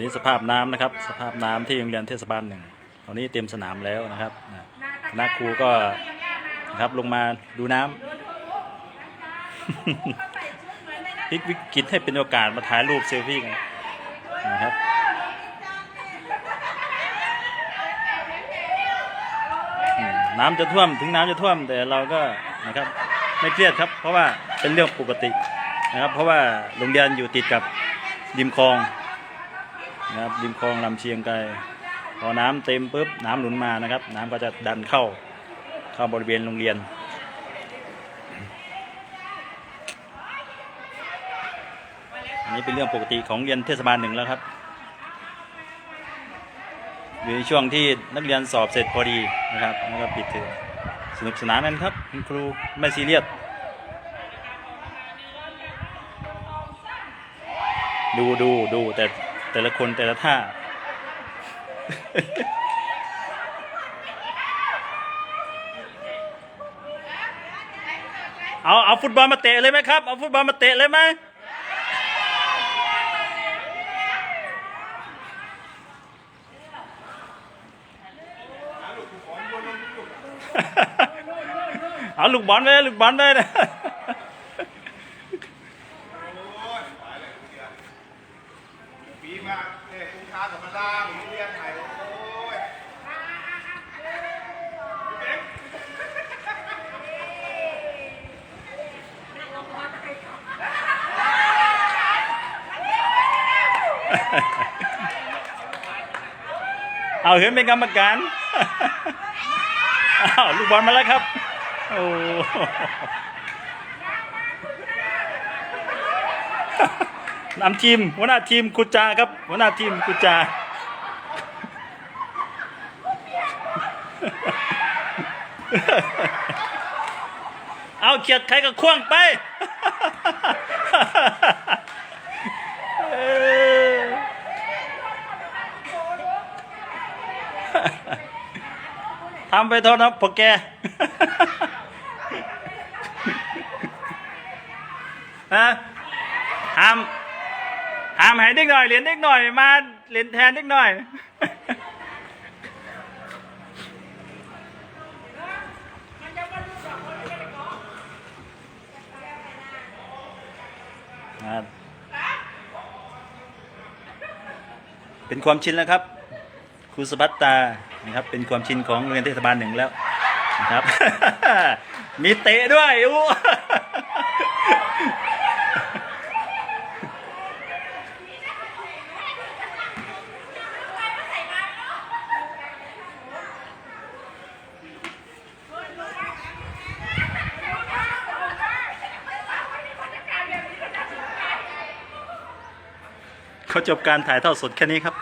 นี้สภาพน้ำนะครับ สภาพน้ำที่โรงเรียนเทศบาลหนึ่งตอนนี้เต็มสนามแล้วนะครับนะคณะครูก็นะครับลงมาดูน้ำพลิกวิกฤตให้เป็นโอกาสมาถ่ายรูปเซลฟี่กันนะครับน้ำจะท่วมถึงน้ำจะท่วมแต่เราก็นะครับไม่เครียดครับ เพราะว่าเป็นเรื่องปกตินะครับ เพราะว่าโรงเรียนอยู่ติดกับริมคลอง นะครับริมคลองลำเชียงไกรพอน้ำเต็มปุ๊บน้ำหนุนมานะครับ น้ำก็จะดันเข้าเข้าบริเวณโรงเรียน อันนี้เป็นเรื่องปกติของเรียนเทศบาลหนึ่งแล้วครับอยู่ในช่วงที่นักเรียนสอบเสร็จพอดีนะครับแล้วก็ปิดเทอมสนุกสนานกันครับคุณครูไม่ซีเรียสดูดูดูแต่ แต่ละคนแต่ละท่า เอาเอาฟุตบอลมาเตะเลยไหมครับ เอาฟุตบอลมาเตะเลยไหมเอาลูกบอลไปลูกบอลไปนะ ปีมาเนี่ยคุณค้ากับมาล่าผมเรียนไทยโอ้ยเอาเห็นเป็นกรรมการอ้าวลูกบอลมาแล้วครับ โอ้ นำทีมหัวหน้าทีมกุจาครับ หัวหน้าทีมกุจาเอาเขียดใครก็ควงไปทำไปเท่านั้นพวกแกฮะห้าม ห้ามให้เด็กหน่อยเหรียญเด็กหน่อยมาเหรียญแทนเด็กหน่อย เป็นความชินแล้วครับครูสบัตตานะครับ เป็นความชินของโรงเรียนเทศบาลหนึ่งแล้วนะครับ มีเตะด้วยอู้ ขาจบการถ่ายทอดสดแค่นี้ครับ